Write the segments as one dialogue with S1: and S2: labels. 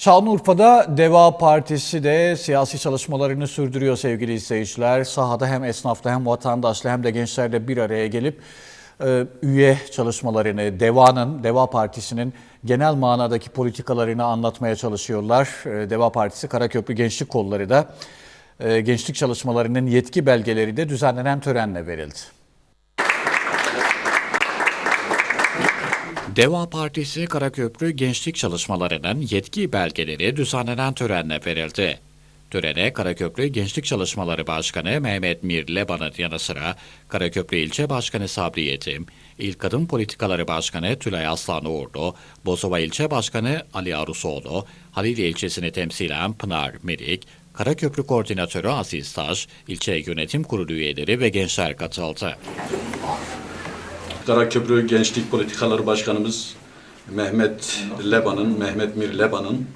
S1: Şanlıurfa'da Deva Partisi de siyasi çalışmalarını sürdürüyor sevgili izleyiciler. Sahada hem esnafla hem vatandaşla hem de gençlerle bir araya gelip e, üye çalışmalarını, Deva'nın, Deva Partisi'nin genel manadaki politikalarını anlatmaya çalışıyorlar. E, Deva Partisi Karaköprü Gençlik Kolları da e, gençlik çalışmalarının yetki belgeleri de düzenlenen törenle verildi. Deva Partisi Karaköprü Gençlik Çalışmalarının yetki belgeleri düzenlenen törenle verildi. Törene Karaköprü Gençlik Çalışmaları Başkanı Mehmet Mir Leban'ın yanı sıra Karaköprü İlçe Başkanı Sabri Yetim, İl Kadın Politikaları Başkanı Tülay Aslan Uğurlu, Bozova İlçe Başkanı Ali Arusoğlu, Halil ilçesini temsilen Pınar Merik, Karaköprü Koordinatörü Aziz Taş, ilçe yönetim kurulu üyeleri ve gençler katıldı.
S2: Karaköprü Gençlik Politikaları Başkanımız Mehmet Leban'ın, Mehmet Mir Leban'ın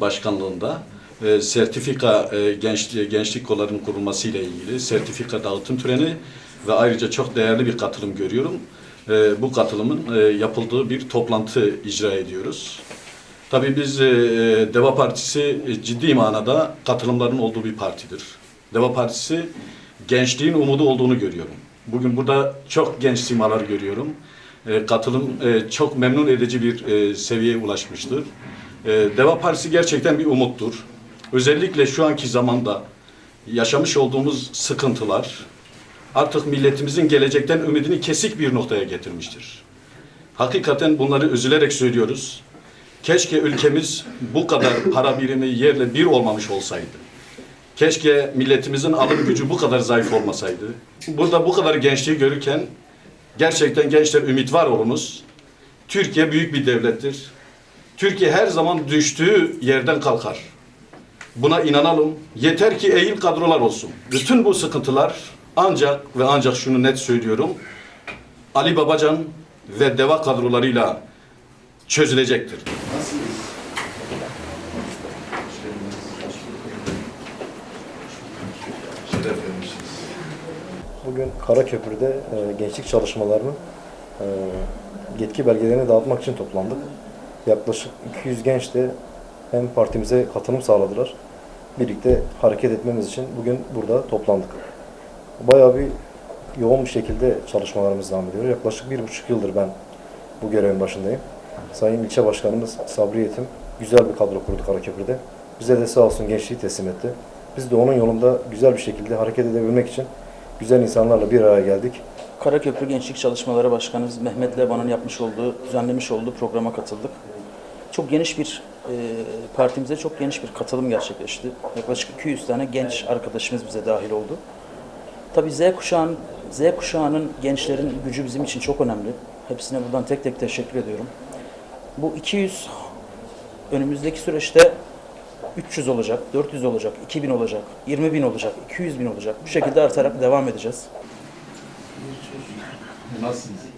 S2: başkanlığında e, sertifika e, gençlik, gençlik kollarının kurulması ile ilgili sertifika dağıtım töreni ve ayrıca çok değerli bir katılım görüyorum. E, bu katılımın e, yapıldığı bir toplantı icra ediyoruz. Tabii biz e, Deva Partisi e, ciddi manada katılımların olduğu bir partidir. Deva Partisi gençliğin umudu olduğunu görüyorum. Bugün burada çok genç simalar görüyorum. E, katılım e, çok memnun edici bir e, seviyeye ulaşmıştır. E, Deva Partisi gerçekten bir umuttur. Özellikle şu anki zamanda yaşamış olduğumuz sıkıntılar artık milletimizin gelecekten ümidini kesik bir noktaya getirmiştir. Hakikaten bunları üzülerek söylüyoruz. Keşke ülkemiz bu kadar para birimi yerle bir olmamış olsaydı. Keşke milletimizin alım gücü bu kadar zayıf olmasaydı. Burada bu kadar gençliği görürken gerçekten gençler ümit var olunuz. Türkiye büyük bir devlettir. Türkiye her zaman düştüğü yerden kalkar. Buna inanalım. Yeter ki eğil kadrolar olsun. Bütün bu sıkıntılar ancak ve ancak şunu net söylüyorum. Ali Babacan ve DEVA kadrolarıyla çözülecektir.
S3: Bugün Karaköprü'de e, gençlik çalışmalarının e, yetki belgelerini dağıtmak için toplandık. Yaklaşık 200 genç de hem partimize katılım sağladılar. Birlikte hareket etmemiz için bugün burada toplandık. Bayağı bir yoğun bir şekilde çalışmalarımız devam ediyor. Yaklaşık bir buçuk yıldır ben bu görevin başındayım. Sayın ilçe başkanımız Sabri Yetim güzel bir kadro kurdu Karaköprü'de. Bize de sağ olsun gençliği teslim etti. Biz de onun yolunda güzel bir şekilde hareket edebilmek için güzel insanlarla bir araya geldik.
S4: Karaköprü Gençlik Çalışmaları Başkanımız Mehmet Leban'ın yapmış olduğu, düzenlemiş olduğu programa katıldık. Çok geniş bir, e, partimize çok geniş bir katılım gerçekleşti. Yaklaşık 200 tane genç arkadaşımız bize dahil oldu. Tabii Z kuşağın, Z kuşağının gençlerin gücü bizim için çok önemli. Hepsine buradan tek tek teşekkür ediyorum. Bu 200 önümüzdeki süreçte 300 olacak, 400 olacak, 2000 olacak, 20 bin olacak, 200 bin olacak. Bu şekilde artarak devam edeceğiz.
S2: Nasılsınız?